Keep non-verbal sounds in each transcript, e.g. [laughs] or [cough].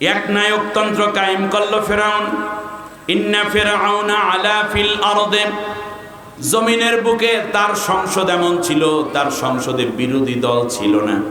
এক নায়কতন্ত্র কায়েম করল ফেরাউন। ইন্না ফেরাউনা আলা ফিল আরদে। জমিনের বুকে তার সংসদ এমন ছিল, তার সংসদে বিরোধী দল ছিল না।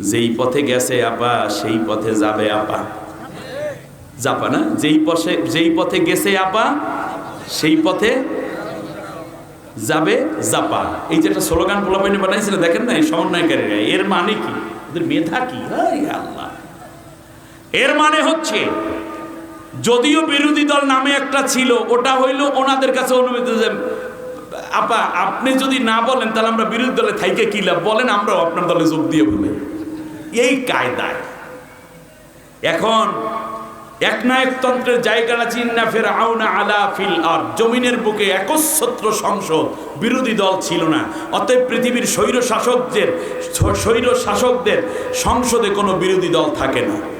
যেই পথে গেছে আপা, সেই পথে যাবে আপা। যাপা না? যেই পথে যেই পথে গেছে আপা, সেই পথে যাবে জাপা এই যে একটা স্লোগান পোলাপাইনে বানাইছিল, দেখেন না এই সমন্বয়কারীরা, এর মানে কি? ওদের মেধা কি? আল্লাহ। এর মানে হচ্ছে, যদিও বিরোধী দল নামে একটা ছিল, ওটা হইল ওনাদের কাছে অনুমতি যে, আপা, আপনি যদি না বলেন, তাহলে আমরা বিরোধী দলে থাইকে কি লাভ? বলেন, আমরাও আপনার দলে যোগ দিয়ে বলে। এই কায়দায়। এখন, একনায়কতন্ত্রের জায়গাটা চিন্না ফের আউনা আলা ফিল আর জমিনের বুকে একচ্ছত্র সংসদ, বিরোধী দল ছিল না। অতএব পৃথিবীর স্বৈর শাসকদের স্বৈর শাসকদের সংসদে কোনো বিরোধী দল থাকে না।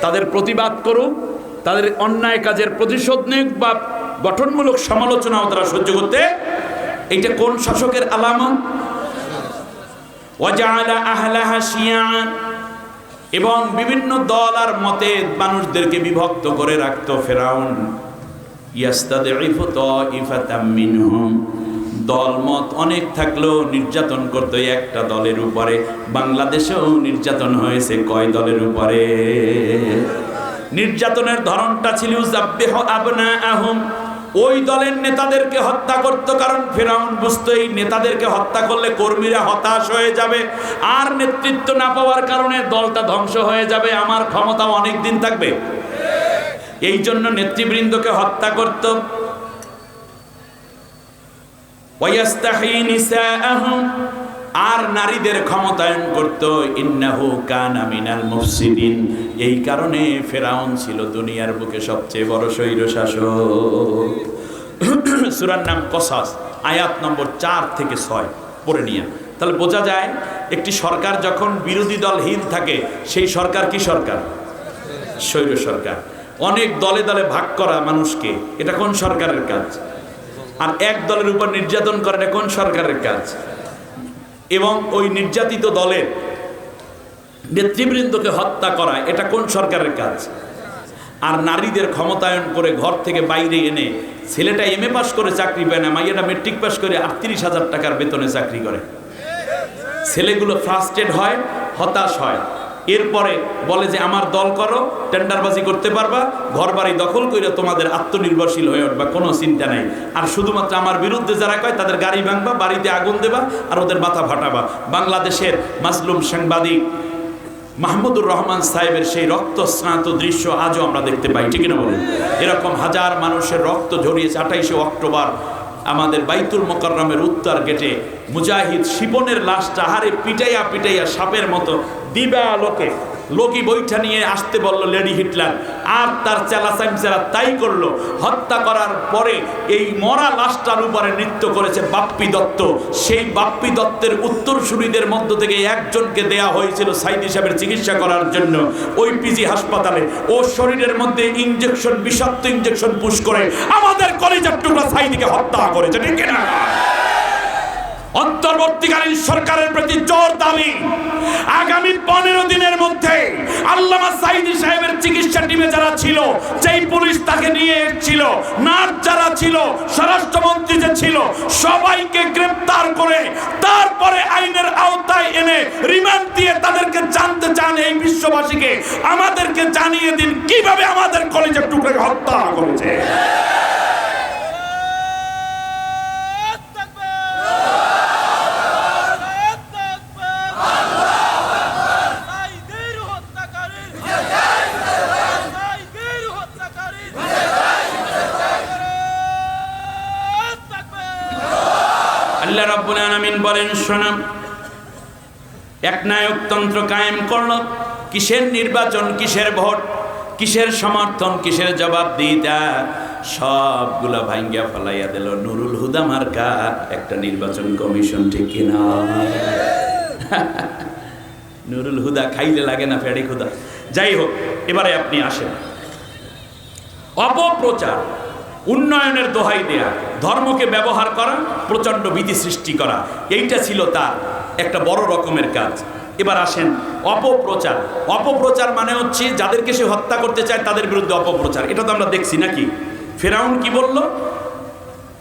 তাদের প্রতিবাদ করুক তাদের অন্যায় কাজের প্রতিশোধ নিক বা গঠনমূলক সমালোচনাও তারা সহ্য করতে। এইটা কোন শাসকের আলামত? এবং বিভিন্ন দল আর মতে মানুষদেরকে বিভক্ত করে রাখত ফেরাউন। ইয়াস্তাদিফু তাইফাতাম মিনহুম। দলমত অনেক থাকলেও নির্যাতন করতো একটা দলের উপরে। বাংলাদেশেও নির্যাতন হয়েছে কয় দলের উপরে? নির্যাতনের ধরনটা ছিল ওই দলের নেতাদেরকে হত্যা করতো, কারণ ফেরাউন বুঝতো এই নেতাদেরকে হত্যা করলে কর্মীরা হতাশ হয়ে যাবে। আর নেতৃত্ব না পাওয়ার কারণে দলটা ধ্বংস হয়ে যাবে। আমার ক্ষমতা অনেক দিন থাকবে। এই জন্য নেতৃবৃন্দকে হত্যা করত। আর নারীদের ক্ষমতায়ন করত, ইন্নাহু কানা মিনাল মুফসিদিন। এই কারণে ফেরাউন ছিল দুনিয়ার বুকে সবচেয়ে বড় স্বৈর শাসক সূরার নাম কসাস, আয়াত নম্বর চার থেকে ছয়, পড়ে নিয়ে। তাহলে বোঝা যায়, একটি সরকার যখন বিরোধী দলহীন থাকে, সেই সরকার কি সরকার? স্বৈর সরকার। অনেক দলে দলে ভাগ করা মানুষকে, এটা কোন সরকারের কাজ? আর এক দলের উপর নির্যাতন করা এটা কোন সরকারের কাজ। এবং ওই নির্যাতিত দলের নেতৃবৃন্দকে হত্যা করা, এটা কোন সরকারের কাজ? আর নারীদের ক্ষমতায়ন করে ঘর থেকে বাইরে এনে ছেলেটা এম এ পাস করে চাকরি পায় না, মাইয়াটা মেট্রিক পাস করে আটত্রিশ হাজার টাকার বেতনে চাকরি করে। ছেলেগুলো ফ্রাস্ট্রেড হয়, হতাশ হয়। এরপরে বলে যে, আমার দল করো, টেন্ডারবাজি করতে পারবা ঘর বাড়ি দখল করে তোমাদের আত্মনির্ভরশীল হয়ে উঠবা, কোনো চিন্তা নাই। আর শুধুমাত্র আমার বিরুদ্ধে যারা কয়, তাদের গাড়ি ভাঙবা, বাড়িতে আগুন দেবা আর ওদের মাথা ফাটাবা। বাংলাদেশের মাসলুম সাংবাদিক মাহমুদুর রহমান সাহেবের সেই রক্ত স্নাত দৃশ্য আজও আমরা দেখতে পাই। ঠিক না বলুন? এরকম হাজার মানুষের রক্ত ঝরিয়েছে আঠাইশে অক্টোবর। আমাদের বাইতুল মোকাররমের উত্তর গেটে মুজাহিদ শিবনের লাশটা হারে পিটাইয়া পিটাইয়া সাপের মতো দিবা লোকে লোকি বৈঠা নিয়ে আসতে বলল, লেডি হিটলার, আর তার চেলা সাইমসেরা তাই করল। হত্যা করার পরে এই মরা লাশটার উপরে নৃত্য করেছে বাপ্পি দত্ত। সেই বাপ্পি দত্তের উত্তরসূরিদের মধ্য থেকে একজনকে দেয়া হয়েছিল সাইদ হিসাবের চিকিৎসা করার জন্য ওই পিজি হাসপাতালে। ও শরীরের মধ্যে ইঞ্জেকশন বিষাক্ত ইঞ্জেকশন পুশ করে আমাদের কলেজের টুকরা সাইদিকে হত্যা করেছে, ঠিক না অন্তর্বর্তীকালীন সরকারের প্রতি জোর দাবি। আগামী পনেরো দিনের মধ্যে আল্লামা সাইদি সাহেবের চিকিৎসা টিমে যারা ছিল, যেই পুলিশ তাকে নিয়ে এসেছিল, নার্স যারা ছিল, স্বরাষ্ট্রমন্ত্রী যে ছিল, সবাইকে গ্রেপ্তার করে তারপরে আইনের আওতায় এনে রিমান্ড দিয়ে তাদেরকে জানতে চান এই বিশ্ববাসীকে। আমাদেরকে জানিয়ে দিন কীভাবে আমাদের কলেজের টুকরাকে হত্যা করেছে। আল্লাহ রাব্বুল আলামিন বলেন শোনাম এক নায়কতন্ত্র কায়েম করল, কিসের নির্বাচন, কিসের ভোট, কিসের সমর্থন, কিসের জবাব দিতা সবগুলা ভাঙ্গিয়া ফলাইয়া দিল। নুরুল হুদা মার্কা, একটা নির্বাচন কমিশন ঠিক কিনা? [laughs] নুরুল হুদা খাইলে লাগে না ফেড়ি খুদা যাই হোক, এবারে আপনি আসেন। অপপ্রচার। উন্নয়নের দোহাই দেয়া, ধর্মকে ব্যবহার করা, প্রচণ্ড বিধি সৃষ্টি করা, এইটা ছিল তার একটা বড় রকমের কাজ। এবার আসেন অপপ্রচার। অপপ্রচার মানে হচ্ছে যাদেরকে সে হত্যা করতে চায় তাদের বিরুদ্ধে অপপ্রচার। এটা তো আমরা দেখছি নাকি? ফেরাউন কি বলল?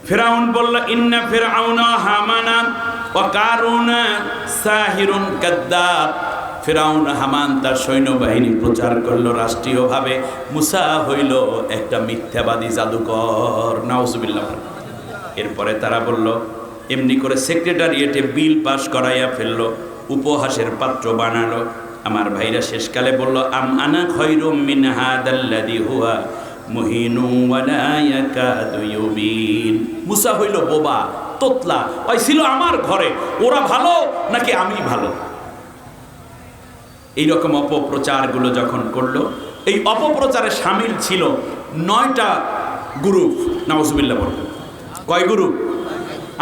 ফেরাউন বলল, ইন্না ফেরাউনা হামানা ও কারুনা সাহিরুন কাদ্দাব। ফেরাউন হামান তার সৈন্যবাহিনী প্রচার করল রাষ্ট্রীয়ভাবে। মুসা হইল একটা মিথ্যাবাদী জাদুকর। নাউজুবিল্লাহ। এরপরে তারা বলল, এমনি করে সেক্রেটারিয়েটে বিল পাস করাইয়া ফেলল, উপহাসের পাত্র বানালো। আমার ভাইরা শেষকালে বলল, আম আনা খৈরুম মিন হাদাল্লাদি হুয়া মুহিনু মুসা হইল বোবা, তোতলা ওই ছিল আমার ঘরে, ওরা ভালো নাকি আমি ভালো? এই রকম অপপ্রচারগুলো যখন করল, এই অপপ্রচারে সামিল ছিল নয়টা গ্রুপ, নাউজুবিল্লাহ বলল কয় গ্রুপ?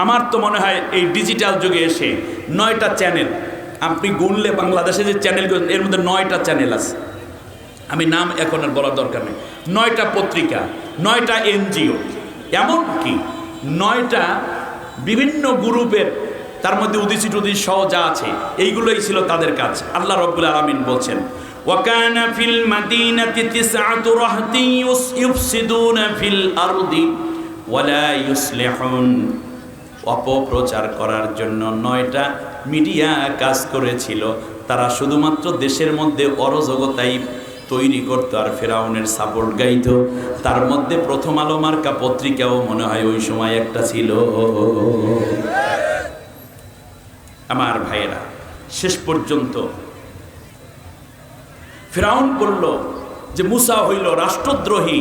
আমার তো মনে হয় এই ডিজিটাল যুগে এসে নয়টা চ্যানেল, আপনি গুনলে বাংলাদেশে যে চ্যানেলগুলো, এর মধ্যে নয়টা চ্যানেল আছে। আমি নাম এখন আর বলার দরকার নেই। নয়টা পত্রিকা, নয়টা এনজিও এমন কি নয়টা বিভিন্ন গ্রুপের তার মধ্যে উদিসি টুদিস সহ যা আছে এইগুলোই ছিল তাদের কাজ আল্লাহ রব্বুল আলমিন বলছেন وكان في المدينة تسعة رهط يس- يفسدون في الأرض ولا يصلحون অপপ্রচার করার জন্য নয়টা মিডিয়া কাজ করেছিল তারা শুধুমাত্র দেশের মধ্যে অরজগতাই তৈরি করতো আর ফেরাউনের সাপোর্ট গাইতো তার মধ্যে প্রথম আলো মার্কা পত্রিকাও মনে হয় ওই সময় একটা ছিল আমার ভাইয়েরা, শেষ পর্যন্ত ফেরাউন বলল যে মুসা হইল রাষ্ট্রদ্রোহী,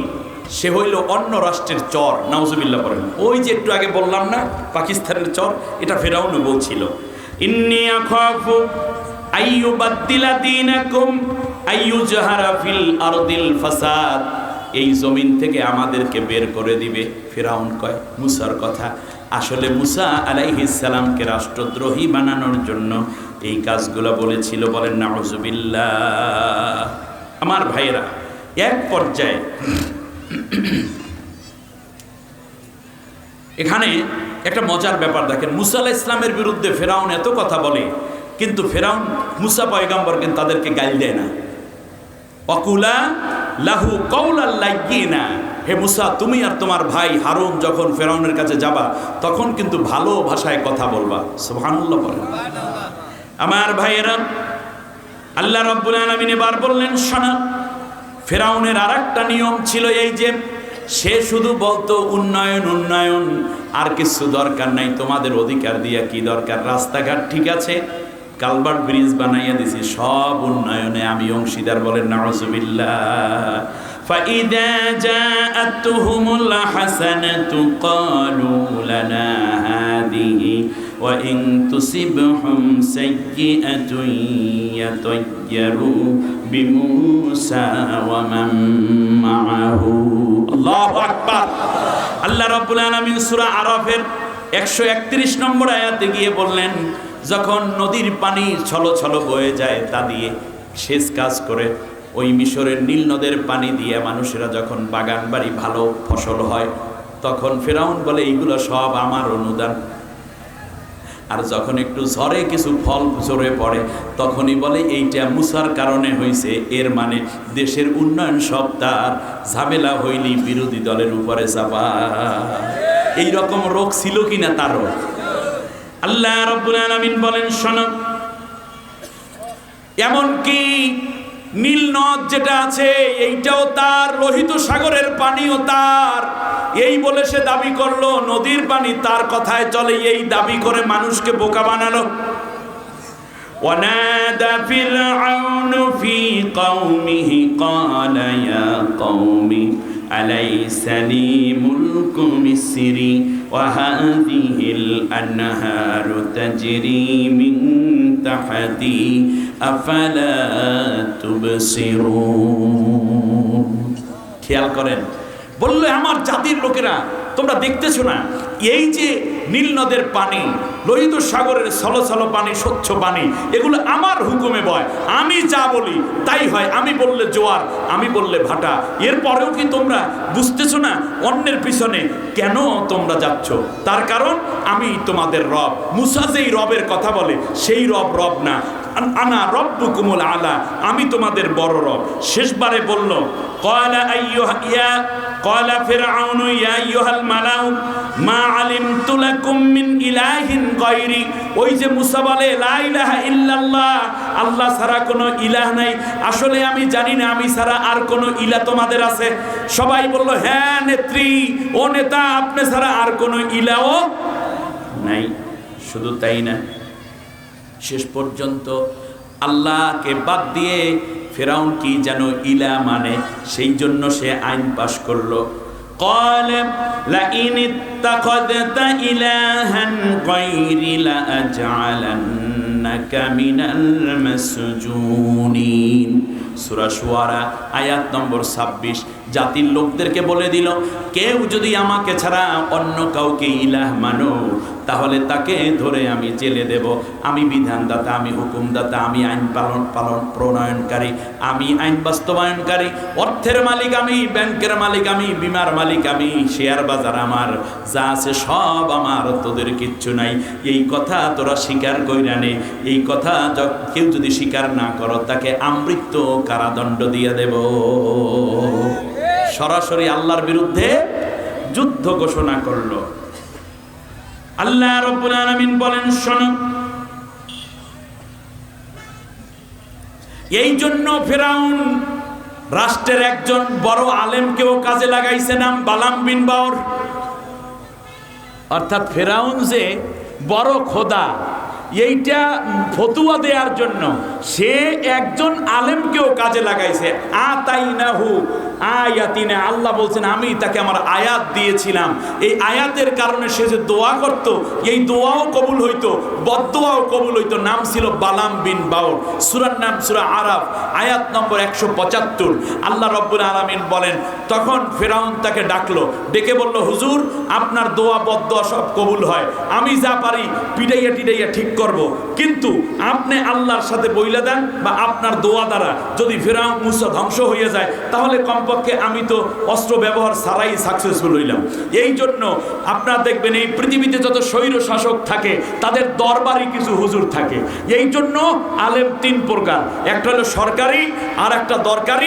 সে হইল অন্য রাষ্ট্রের চর। নাউজুবিল্লাহ বলেন ওই যে একটু আগে বললাম না, পাকিস্তানের চর, এটা ফেরাউনও বলছিল এই জমিন থেকে আমাদেরকে বের করে দিবে। ফেরাউন কয়, মুসার কথা আসলে মুসা আলাইহিসালামকে রাষ্ট্রদ্রোহী বানানোর জন্য এই কাজগুলো বলেছিল, বলেন, নাউজুবিল্লাহ। আমার ভাইয়েরা, এক পর্যায়ে এখানে একটা মজার ব্যাপার দেখেন, মুসা আলাহ ইসলামের বিরুদ্ধে ফেরাউন এত কথা বলে, কিন্তু ফেরাউন মুসা পয়গাম্বর কিন্তু তাদেরকে গাইল দেয় না। অকুলা লাহু কৌলাল্লাইনা হে মুসা, তুমি আর তোমার ভাই হারুন যখন ফেরাউনের কাছে যাবা, তখন কিন্তু ভালো ভাষায় কথা বলবা। সুবহানাল্লাহ বলেন আমার ভাইয়েরা, আল্লাহ রব্বুল আলামিন এবার বললেন, শোনা, ফেরাউনের আর একটা নিয়ম ছিল এই যে, সে শুধু বলতো, উন্নয়ন উন্নয়ন, আর কিছু দরকার নাই, তোমাদের অধিকার দিয়া কি দরকার? রাস্তাঘাট ঠিক আছে, কালভার্ট ব্রিজ বানাইয়া দিছি, সব উন্নয়নে আমি অংশীদার বলেন, নাউজুবিল্লাহ। فإذا جاءتهم الحسنة قالوا لنا هذه وإن تصبهم سيئة يطيروا بموسى ومن معه الله أكبر আল্লাহ রাব্বুল আলামিন সূরা আরাফের 131 নম্বর আয়াতে গিয়ে বললেন যখন নদীর পানি ছলো ছলো বয়ে যায় তা দিয়ে সেচ কাজ করে ওই মিশরের নীল নদের পানি দিয়ে মানুষেরা যখন বাগান বাড়ি ভালো ফসল হয়, তখন ফেরাউন বলে, এইগুলো সব আমার অনুদান। আর যখন একটু ঝড়ে কিছু ফল ঝরে পড়ে, তখনই বলে, এইটা মুসার কারণে হয়েছে এর মানে দেশের উন্নয়ন সব তার। ঝামেলা হইলি বিরোধী দলের উপরে চাপা। এই রকম রোগ ছিল কিনা তারও আল্লাহ রব্বুল আলামিন বলেন, শোনো, এমনকি নীল নদ যেটা আছে এইটাও তার লোহিত সাগরের পানিও তার এই বলে সে দাবি করলো নদীর পানি তার কথায় চলে এই দাবি করে মানুষকে বোকা বানালো ونادى فرعون في قومه قال يا قوم أليس لي ملك مصر وهذه الأنهار تجري من تحتي আফাল খেয়াল করেন। বললে আমার জাতির লোকেরা, তোমরা দেখতেছো না, এই যে নীল নদের পানি, লোহিত সাগরের সলসল পানি, স্বচ্ছ পানি, এগুলো আমার হুকুমে বয়। আমি যা বলি, তাই হয়। আমি বললে জোয়ার, আমি বললে ভাটা। এরপরেও কি তোমরা বুঝতেছো না, অন্যের পিছনে কেন তোমরা যাচ্ছ? তার কারণ, আমি তোমাদের রব। মুসা যেই রবের কথা বলে, সেই রব রব না। আনা রব্বুকুমুল আলা, আমি তোমাদের বড় রব। শেষবারে বলল কয়লা ইয়া কয়লা ফিরআউনু, ইয়া আইয়ুহাল মালাউ, মা আলিমতু লাকুম মিন ইলাহিন গায়রি। ওই যে মুসা বলে, লা ইলাহা ইল্লাল্লাহ, আল্লাহ ছাড়া কোনো ইলাহ নাই। আসলে আমি জানি না, আমি ছাড়া আর কোনো ইলা তোমাদের আছে। সবাই বলল হ্যাঁ নেত্রী, ও নেতা, আপনি ছাড়া আর কোনো ইলাও নাই। শুধু তাই না শেষ পর্যন্ত আল্লাহকে বাদ দিয়ে ফেরাউন কি যেন ইলা মানে সেই জন্য সে আইন পাশ করলো قال لئن اتخذت إلها غيري لأجعلنك من المسجونين সূরা শুআরা আয়াত নম্বর 26 জাতির লোকদেরকে বলে দিল কেউ যদি আমাকে ছাড়া অন্য কাউকে ইলাহ মানো তাহলে তাকে ধরে আমি জেলে দেব। আমি বিধানদাতা, আমি হুকুমদাতা, আমি আইন পালন পালন প্রণয়নকারী, আমি আইন বাস্তবায়নকারী, অর্থের মালিক আমি, ব্যাংকের মালিক আমি, বিমার মালিক আমি, শেয়ার বাজার আমার, যা আছে সব আমার, তোদের কিচ্ছু নাই। এই কথা তোরা স্বীকার কইরা নে। এই কথা কেউ যদি স্বীকার না করো, তাকে আমৃত্য কারাদণ্ড দিয়ে দেব। সরাসরি আল্লাহর বিরুদ্ধে যুদ্ধ ঘোষণা করল। আল্লাহ রব্বুল আলামিন বলেন, শোনো। এই জন্য ফেরাউন রাষ্ট্রের একজন বড় আলেমকেও কাজে লাগাইছে নাম বালাম বিন বাওর। অর্থাৎ ফেরাউন যে বড় খোদা, এইটা ফতুয়া দেওয়ার জন্য সে একজন আলেমকেও কাজে লাগাইছে। আ তাই না হু আয়াতিনে আল্লাহ বলছেন, আমি তাকে আমার আয়াত দিয়েছিলাম। এই আয়াতের কারণে সে যে দোয়া করত, এই দোয়াও কবুল হইতো বদোয়াও কবুল হইতো। নাম ছিল বালাম বিন বাউর সুরার নাম সুরা আরাফ, আয়াত নম্বর একশো পঁচাত্তর। আল্লাহ রব্বুল আলমিন বলেন, তখন ফেরাউন তাকে ডাকলো, ডেকে বলল, হুজুর, আপনার দোয়া বদোয়া সব কবুল হয়, আমি যা পারি পিটাইয়া টিটাইয়া ঠিক করব। কিন্তু আপনি আল্লাহর সাথে বইলে দেন বা আপনার দোয়া দ্বারা যদি ফেরাউন মুসা ধ্বংস হয়ে যায়, তাহলে কমপক্ষে আমি তো অস্ত্র ব্যবহার ছাড়াই সাকসেসফুল হইলাম। এই জন্য আপনারা দেখবেন এই পৃথিবীতে যত স্বৈর শাসক থাকে, তাদের দরবারই কিছু হুজুর থাকে। এই জন্য আলেম তিন প্রকার, একটা হলো সরকারি আর একটা দরকারি।